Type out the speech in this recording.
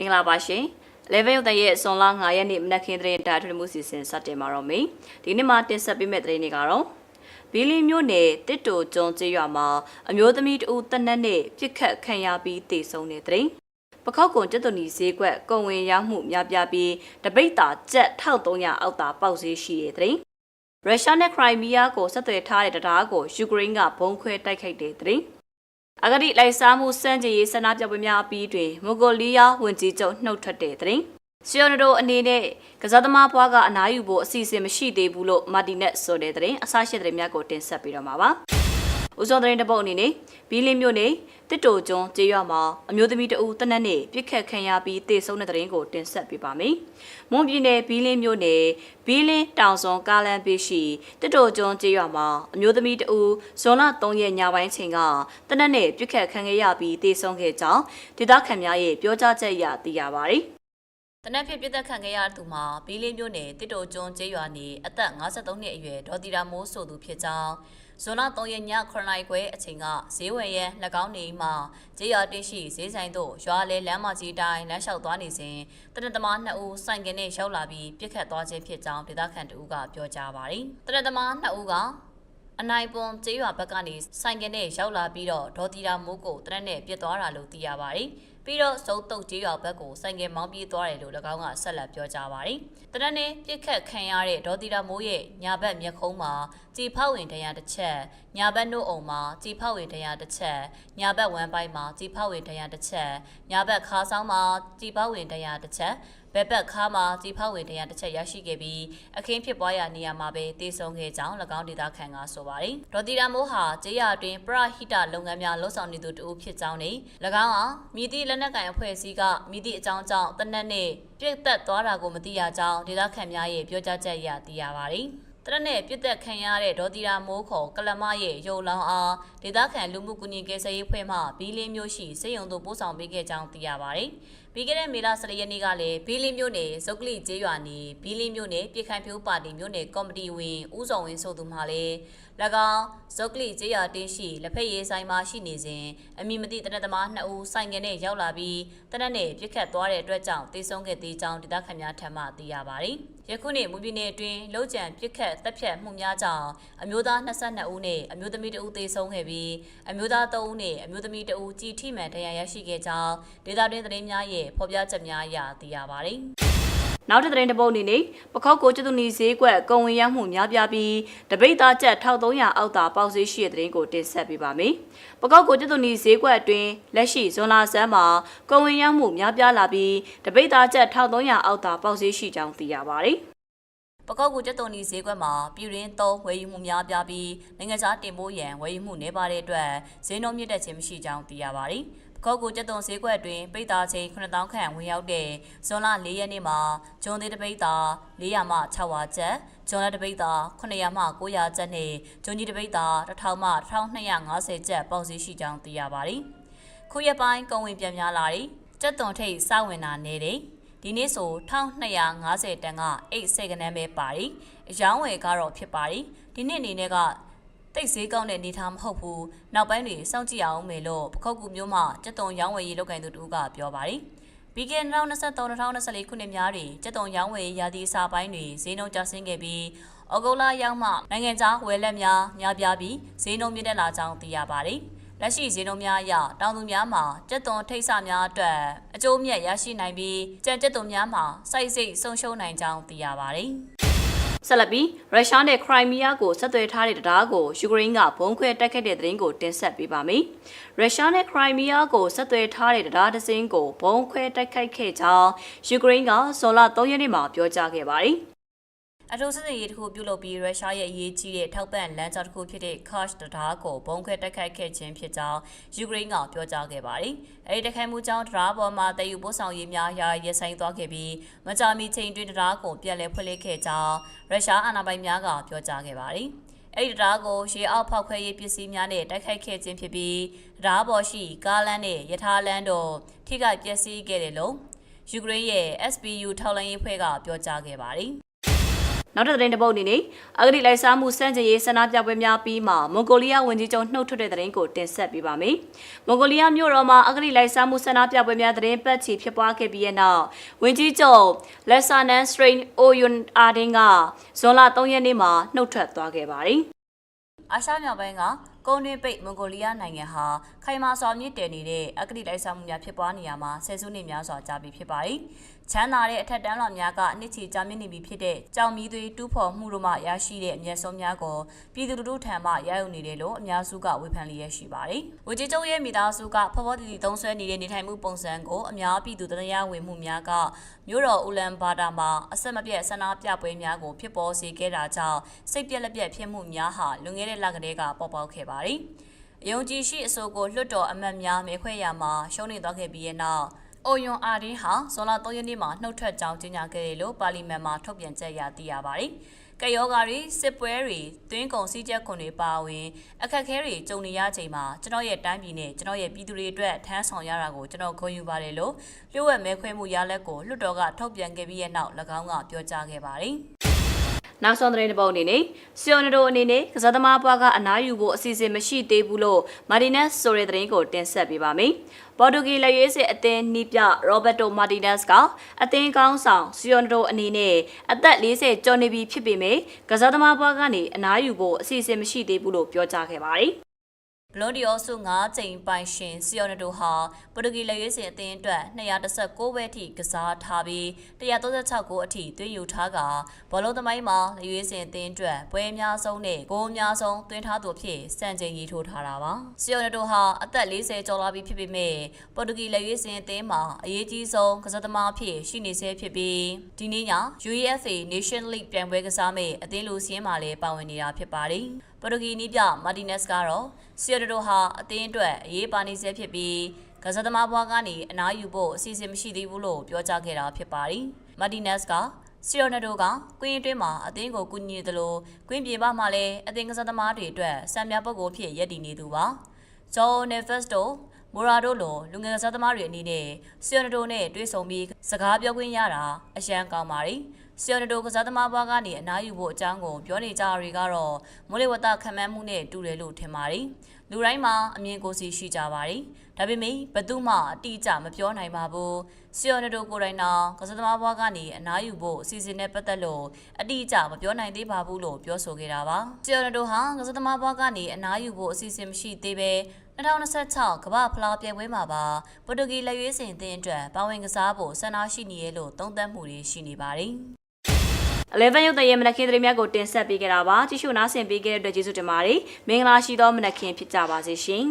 မင်္ဂလာပါရှင်။ Level ရုပ်သံရဲ့ဇွန်လ9ရက်နေ့မနက်ခင်းသတင်းတာထွေမှုစီစဉ်စတင်မှာတော့မင်းဒီနေ့မှာတင်ဆက်ပေးမယ့်သတင်းတွေကတော့ဘီလီမျိုးနယ်တစ်တိုကျွန်းကျေးရွာမှာအမျိုးသမီးတဦးတက်နက်နဲ့ပြစ်ခတ်ခံရပြီးတေဆုံးတဲ့သတင်းပခောက်ကွန်ကျက်သွန်ဒီဈေးကွက်ကုံဝင်ရောက်မှုများပြားပြီးတပိတ်တာကျက်1300အောက်တာပေါက်ဈေးရှိတဲ့သတင်းရုရှားနဲ့ခရိုင်မီးယားကိုဆက်သွယ်ထားတဲ့တရားကိုယူကရိန်းကဘုံခွဲတိုက်ခိုက်တဲ့သတင်း အဂတိလိုက်စားမှုစံကြေးရေးဆန္ဒပြပွဲများအပြီးတွင်မိုဂိုလီးယားဝန်ကြီးချုပ်နှုတ်ထွက်တဲ့သတင်းဆီယိုနိုအနေနဲ့ကစားသမားဘွားကအနားယူဖို့အစီအစဉ်မရှိသေးဘူးလို့မာတီနက်ဆိုတဲ့သတင်းအဆရှိတဲ့သတင်းများကိုတင်ဆက်ပေးတော့မှာပါ။ ဦးစောသတင်းတစ်ပုတ်အနေနဲ့ဘီလင်းမြို့နယ်တစ်တိုကျွန်းကျေးရွာမှာအမျိုးသမီးတဦးတနက်နေ့ပြစ်ခတ်ခံရပြီးတေဆုံးတဲ့သတင်းကိုတင်ဆက်ပေးပါမယ်။မွန်ပြည်နယ်ဘီလင်းမြို့နယ်ဘီလင်းတောင်စွန်ကားလန်ပေးရှိတစ်တိုကျွန်းကျေးရွာမှာအမျိုးသမီးတဦးဇွန်လ3ရက်ညပိုင်းချိန်ကတနက်နေ့ပြစ်ခတ်ခံရပြီးတေဆုံးခဲ့ကြောင်းဒေသခံများရဲ့ပြောကြားချက်အရသိရပါတယ်။ တနက်ဖြစ်ပြသက်ခံခဲ့ရသူမှာဘီလင်းမျိုးနယ်တစ်တိုကျွန်းကျေးရွာနေအသက်53နှစ်အရွယ်ဒေါ်တီရာမိုးဆိုသူဖြစ်ကြောင်းဇွန်လ3ရက်ည9နာရီခွဲအချိန်ကဈေးဝယ်ရဲ၎င်းနေမှကျေးရွာတင်ရှိဈေးဆိုင်သို့ရွာလဲလမ်းမကြီးတိုင်းလမ်းလျှောက်သွားနေစဉ်တနက်သမား2ဦးဆိုင်ကင်းနဲ့ရောက်လာပြီးပြစ်ခတ်သွားခြင်းဖြစ်ကြောင်းဒေသခံတဦးကပြောကြားပါတယ်။တနက်သမား2ဦးကအနိုင်ပွန်ကျေးရွာဘက်ကနေဆိုင်ကနဲ့ရောက်လာပြီးတော့ဒေါ်တီရာမိုးကိုတရက်နဲ့ပြစ်သွားတာလို့သိရပါတယ်။ ပြီးတော့စုံတုတ်ကျေးရွာဘက်ကိုဆိုင်ကမောင်းပြေးသွားတယ်လို့၎င်းကဆက်လက်ပြောကြားပါတယ်။တရက်နဲ့ပြစ်ခတ်ခံရတဲ့ဒေါ်တီရာမိုးရဲ့ညာဘက်မျက်ခုံးမှာကြည်ဖောက်ဝင်တရံတစ်ချက်ညာဘက်နှုတ်အုံမှာကြည်ဖောက်ဝင်တရံတစ်ချက်ညာဘက်ဝမ်းပိုင်းမှာကြည်ဖောက်ဝင်တရံတစ်ချက်ညာဘက်ခါးဆောင်မှာကြည်ဖောက်ဝင်တရံတစ်ချက် ဘက်ဘက်ခါမှာကြည်ဖောက်ဝင်တရားတစ်ချက်ရရှိခဲ့ပြီးအခင်းဖြစ်ပွားရာနေရာမှာပဲတည်ဆုံခဲ့ကြောင်း၎င်းဒေသခံကဆိုပါတယ်။ဒေါ်တီရာမိုးဟာကျေးရွာတွင်ပရဟိတလုပ်ငန်းများလှုပ်ဆောင်နေသူတဦးဖြစ်ကြောင်းနဲ့၎င်းဟာမြည်သည့်လက်နက်ကိုင်အဖွဲ့အစည်းကမြည်သည့်အကြောင်းကြောင့်တနက်နေ့ပြစ်သက်သွားတာကိုမသိရကြောင်းဒေသခံများရဲ့ပြောကြားချက်အရသိရပါတယ်။တ ရက်နဲ့ပြစ်သက်ခံရတဲ့ဒေါ်တီရာမိုးခေါ်ကလမရဲ့ရုပ်လောင်းအားဒေသခံလူမှုကူညီကယ်ဆယ်ရေးဖွဲ့မှဘီလင်းမျိုးရှိစေယုံတို့ပို့ဆောင်ပေးခဲ့ကြောင်းသိရပါတယ်။ပြီးခဲ့တဲ့မေလ14ရက်နေ့ကလည်းဘီလင်းမျိုးနယ်ဇုတ်ကလိကျေးရွာနေဘီလင်းမျိုးနယ်ပြည်ခိုင်ဖြိုးပါတီမျိုးနယ်ကော်မတီဝင်ဦးစောဝင်းဆိုသူမှလည်း၎င်းဇုတ်ကလိကျေးရွာတင်းရှိလက်ဖက်ရည်ဆိုင်မှာရှိနေစဉ်အမိမသိတနက်သမား2ဦးဆိုင်ငယ်နဲ့ရောက်လာပြီးတနက်နဲ့ပြစ်ခတ်သွားတဲ့အတွက်ကြောင့်တေဆုံးခဲ့သေးကြောင်းဒေသခံများထံမှသိရပါတယ်။ ယခုနေ့မူပြည်နယ်အတွင်းလုံခြံပြစ်ခတ်တပ်ဖြတ်မှုများကြောင့်အမျိုးသား22ဦးနဲ့အမျိုးသမီး2ဦးသေဆုံးခဲ့ပြီးအမျိုးသား3ဦးနဲ့အမျိုးသမီး2ဦးကြီးထိမှန်ဒဏ်ရာရရှိခဲ့ကြောင်းဒေသတွင်းသတင်းများရဲ့ဖော်ပြချက်များအရသိရပါတယ်။ နောက်တစ်သတင်းတစ်ပုဒ်အနေနဲ့ပခောက်ကိုကျွတ်သူနီဈေးကွက်ကုံဝင်ရမှုများပြားပြီးတပိတ်သားကျပ်1300အောက်သာပေါက်ဈေးရှိတဲ့သတင်းကိုတင်ဆက်ပေးပါမယ်။ပခောက်ကိုကျွတ်သူနီဈေးကွက်အတွင်းလက်ရှိဇွန်လဆန်းမှာကုံဝင်ရမှုများပြားလာပြီးတပိတ်သားကျပ်1300အောက်သာပေါက်ဈေးရှိကြောင်းသိရပါတယ်။ပကောက်ကူကျက်တုံဒီဈေးကွက်မှာပြည်ရင်းသုံးဝယ်ယူမှုများပြားပြီးနိုင်ငံခြားတင်ပို့ရန်ဝယ်ယူမှုနေပါတဲ့အတွက်ဈေးနှုန်းမြင့်တက်ခြင်းမရှိကြောင်းသိရပါတယ်။ပ ကောက်ကူကျက်တုံဈေးကွက်အတွင်းပိတ်သားချိန်9000ခန့်ဝင်ရောက်တဲ့ဇွန်လ4ရက်နေ့မှာဂျွန်သေးတပိတ်သား400မှ600ကျပ်ဂျွန်လက်တပိတ်သား900မှ900ကျပ်နဲ့ဂျွန်ကြီးတပိတ်သား1000မှ1250ကျပ်ပေါက်ဈေးရှိကြောင်းသိရပါတယ်။ခုရက်ပိုင်းကုန်ဝင်ပြန်များလာတဲ့ကျက်တုံထိပ်စဝင်တာနေတယ်။ဒီနေ့ဆို1250တန်ကအိတ်စေကနန်းပဲပါတယ်။အယောင်းဝယ်ကတော့ဖြစ်ပါတယ်။ဒီနေ့အနေနဲ့က တိတ်ဈေးကောင်းတဲ့အနေထားမဟုတ်ဘူး။နောက်ပိုင်းတွေစောင့်ကြည့်အောင်မယ်လို့ပခုတ်ကူမျိုးမှကျက်တုံရောင်းဝယ်ရေးလုပ်ကိုင်သူတူကပြောပါတယ်။ပြီးခဲ့တဲ့2023-2024ခုနှစ်များတွင်ကျက်တုံရောင်းဝယ်ရာသီအစာပိုင်းတွင်ဈေးနှုန်းကျဆင်းခဲ့ပြီးဩဂုတ်လရောက်မှနိုင်ငံခြားဝယ်လက်များများပြားပြီးဈေးနှုန်းမြင့်တက်လာကြောင်းသိရပါတယ်။လက်ရှိဈေးနှုန်းများအရတောင်သူများမှာကျက်သွန်ထိတ်ဆများအတွက်အကျိုးမြတ်ရရှိနိုင်ပြီးကြံကျက်သွန်များမှာစိုက်စိတ်ဆုံးရှုံးနိုင်ကြောင်းသိရပါတယ်။ ဆက်လက်ပြီးရုရှားနဲ့ခရိုင်မီးယားကိုဆက်သွယ်ထားတဲ့တရားကိုယူကရိန်းကဘုံခွဲတိုက်ခိုက်တဲ့သတင်းကိုတင်ဆက်ပေးပါမယ်။ရုရှားနဲ့ခရိုင်မီးယားကိုဆက်သွယ်ထားတဲ့တရားတစ်စင်းကိုဘုံခွဲတိုက်ခိုက်ခဲ့ကြောင်းယူကရိန်းကဇွန်လ3ရက်နေ့မှာပြောကြားခဲ့ပါတယ်။ အထူးစစ်ရေးတစ်ခုပြုလုပ်ပြီးရုရှားရဲ့အရေးကြီးတဲ့ထောက်ပံ့လမ်းကြောင်းတစ်ခုဖြစ်တဲ့ Kerch တရားကိုဘုံခွဲတိုက်ခိုက်ခဲ့ခြင်းဖြစ်ကြောင်းယူကရိန်းကပြောကြားခဲ့ပါတယ်။အဲဒီတိုက်ခိုက်မှုကြောင့်တရားပေါ်မှာတည်ယူပို့ဆောင်ရေးများရာရဆိုင်သွားခဲ့ပြီးမကြာမီချိန်တွင်တရားကိုပြန်လည်ဖွင့်လှစ်ခဲ့ကြောင်းရုရှားအာဏာပိုင်များကပြောကြားခဲ့ပါတယ်။အဲ့ဒီတရားကိုရေအောက်ဖောက်ခွဲရေးပစ္စည်းများနဲ့တိုက်ခိုက်ခဲ့ခြင်းဖြစ်ပြီးတရားပေါ်ရှိကားလမ်းနဲ့ယထာလမ်းတို့ထိခိုက်ပျက်စီးခဲ့တယ်လို့ယူကရိန်းရဲ့ SBU ထောက်လှမ်းရေးဖွဲ့ကပြောကြားခဲ့ပါတယ်။ နောက်တစ်သတင်းတစ်ပုဒ်အနေနဲ့အဂတိလိုက်စားမှုစန့်ကျင်ရေးဆန္ဒပြပွဲများပြီးမှမွန်ဂိုလီးယားဝန်ကြီးချုပ်နှုတ်ထွက်တဲ့သတင်းကိုတင်ဆက်ပေးပါမယ်။မွန်ဂိုလီးယားမြို့တော်မှာအဂတိလိုက်စားမှုဆန္ဒပြပွဲများသတင်းပတ်ချီဖြစ်ပွားခဲ့ပြီးတဲ့နောက်ဝန်ကြီးချုပ်လက်ဆာနန်စထရိန်အိုယွန်အာဒင်ကဇွန်လ3ရက်နေ့မှာနှုတ်ထွက်သွားခဲ့ပါတယ်။အာရှမြောက်ပိုင်းကကုန်းတွင်းပိတ်မွန်ဂိုလီးယားနိုင်ငံဟာခိုင်မာစွာမြင့်တက်နေတဲ့အဂတိလိုက်စားမှုများဖြစ်ပွားနေရမှာဆယ်စုနှစ်များစွာကြာပြီဖြစ်ပါတယ်။ချမ်းသာတဲ့အထက်တန်းလွှာများကအနှစ်ချီကြာမြင့်နေပြီဖြစ်တဲ့ကြောင်မီသွေးတူးဖော်မှုတို့မှရရှိတဲ့အမျက်ဆုံးများကိုပြည်သူလူထုထံမှရယူနေတယ်လို့အများစုကဝေဖန်လျက်ရှိပါတယ်။ဝေကြီးချုပ်ရဲ့မိသားစုကဖော်ဖော်တီတီသုံးဆွဲနေတဲ့နေထိုင်မှုပုံစံကိုအများပြည်သူတရားဝင်မှုများကမြို့တော်ဦးလန်ဘာတာမှာအဆက်မပြတ်ဆန္ဒပြပွဲများကိုဖြစ်ပေါ်စေခဲ့တာကြောင့်စိတ်ပြက်လက်ပြက်ဖြစ်မှုများဟာလွန်ခဲ့တဲ့လကတည်းကပေါ်ပေါက်ခဲ့ပါတယ်။အယုံကြည်ရှိအဆိုကိုလွှတ်တော်အမတ်များမဲခွဲရမှာရှုံးနေသွားခဲ့ပြီးတဲ့နောက်အိုယွန်အာဒီဟာဇွန်လ3ရက်နေ့မှာနှုတ်ထွက်ကြောင်းကြေညာခဲ့တယ်လို့ပါလီမန်မှာထုတ်ပြန်ချက်ရသိရပါတယ်။ကယောဂါတွေစစ်ပွဲတွေတွင်းကုံစည်းချက်ခွန်တွေပါဝင်အခက်အခဲတွေကြုံနေရချိန်မှာကျွန်တော်ရဲ့တိုင်းပြည်နဲ့ကျွန်တော်ရဲ့ပြည်သူတွေအတွက်ထမ်းဆောင်ရတာကိုကျွန်တော်ဂုဏ်ယူပါတယ်လို့လျှို့ဝှက်မဲခွဲမှုရလက်ကိုလွှတ်တော်ကထုတ်ပြန်ခဲ့ပြီးတဲ့နောက်၎င်းကပြောကြားခဲ့ပါတယ်။ နောက်ဆုံးသတင်းတစ်ပုဒ်အနေနဲ့ဆီယိုနိုဒိုအနေနဲ့ကစားသမားဘွားကအနားယူဖို့အစီအစဉ်မရှိသေးဘူးလို့မာတီနက်ဆိုတဲ့သတင်းကိုတင်ဆက်ပေးပါမယ်။ပေါ်တူဂီလက်ရွေးစစ်အသင်းနီးပြရောဘတ်တိုမာတီနက်စ်ကအသင်းကောင်းဆောင်ဆီယိုနိုဒိုအနေနဲ့အသက်40ကျော်နေပြီဖြစ်ပေမဲ့ကစားသမားဘွားကနေအနားယူဖို့အစီအစဉ်မရှိသေးဘူးလို့ပြောကြားခဲ့ပါတယ်။ ဘလော်ဒီအောစု9ကြိမ်ပိုင်ရှင်ဆီယိုနတိုဟာပေါ်တူဂီလက်ရွေးစင်အသင်းအတွက်216ပဲအထိကစားထားပြီး136ဂိုးအထိသွင်းယူထားကဘောလုံးသမိုင်းမှာလက်ရွေးစင်အသင်းအတွက်ပွဲအများဆုံးနဲ့ဂိုးအများဆုံးသွင်းထားသူဖြစ်စံချိန်ရေးထိုးထားတာပါဆီယိုနတိုဟာအသက်40ကျော်လာပြီဖြစ်ပေမဲ့ပေါ်တူဂီလက်ရွေးစင်အသင်းမှာအရေးကြီးဆုံးကစားသမားဖြစ်ရှိနေဆဲဖြစ်ပြီးဒီနေ့ည UEFA Nation League ပြိုင်ပွဲကစားမဲ့အသင်းလူစင်းမှာလည်းပါဝင်နေတာဖြစ်ပါတယ်ပေါ်တူဂီနီးပြမာတီနက်စ်ကတော့ဆီယိုဒိုဟာအသင်းအတွက်အရေးပါနေဆဲဖြစ်ပြီးကစားသမားဘွားကနေအနားယူဖို့အစီအစဉ်မရှိသေးဘူးလို့ပြောကြားခဲ့တာဖြစ်ပါတယ်။မာတီနက်စ်ကဆီယိုနာဒိုကကွင်းအတွင်းမှာအသင်းကိုကူညီနေတယ်လို့ကွင်းပြင်ပမှာလည်းအသင်းကစားသမားတွေအတွက်စံမြပုဂ္ဂိုလ်ဖြစ်ရည်တည်နေသူပါ။ဂျော်နေဖက်စတိုမိုရာဒိုလိုလူငယ်ကစားသမားတွေအနေနဲ့ဆီယိုနာဒိုနဲ့တွေ့ဆုံပြီးစကားပြောခွင့်ရတာအရှမ်းကောင်းပါတယ်။ ဆီယိုနာဒိုကစားသမားဘွားကနေအနားယူဖို့အကြောင်းကိုပြောနေကြတွေကတော့မိုးလေဝသခံမှန်းမှုနဲ့တူတယ်လို့ထင်ပါတယ်။လူတိုင်းမှာအမြင်ကိုယ်စီရှိကြပါတယ်။ဒါပေမဲ့ဘယ်သူမှအတိအကျမပြောနိုင်ပါဘူး။ဆီယိုနာဒိုကိုယ်တိုင်တော့ကစားသမားဘွားကနေအနားယူဖို့အစီအစဉ်နဲ့ပတ်သက်လို့အတိအကျမပြောနိုင်သေးပါဘူးလို့ပြောဆိုခဲ့တာပါ။ဆီယိုနာဒိုဟာကစားသမားဘွားကနေအနားယူဖို့အစီအစဉ်မရှိသေးဘဲ2026ကမ္ဘာဖလားပြိုင်ပွဲမှာပါပေါ်တူဂီလက်ရွေးစင်အသင်းအတွက်ပါဝင်ကစားဖို့ဆန္ဒရှိနေရလို့သုံးသပ်မှုတွေရှိနေပါတယ်။ 11ရုပ်သရေမနက်ခင်းသတင်းများကိုတင်ဆက်ပေးကြတာပါကြည့်ရှုနားဆင်ပေးခဲ့တဲ့အတွက်ကျေးဇူးတင်ပါတယ်မင်္ဂလာရှိသောမနက်ခင်းဖြစ်ကြပါစေရှင်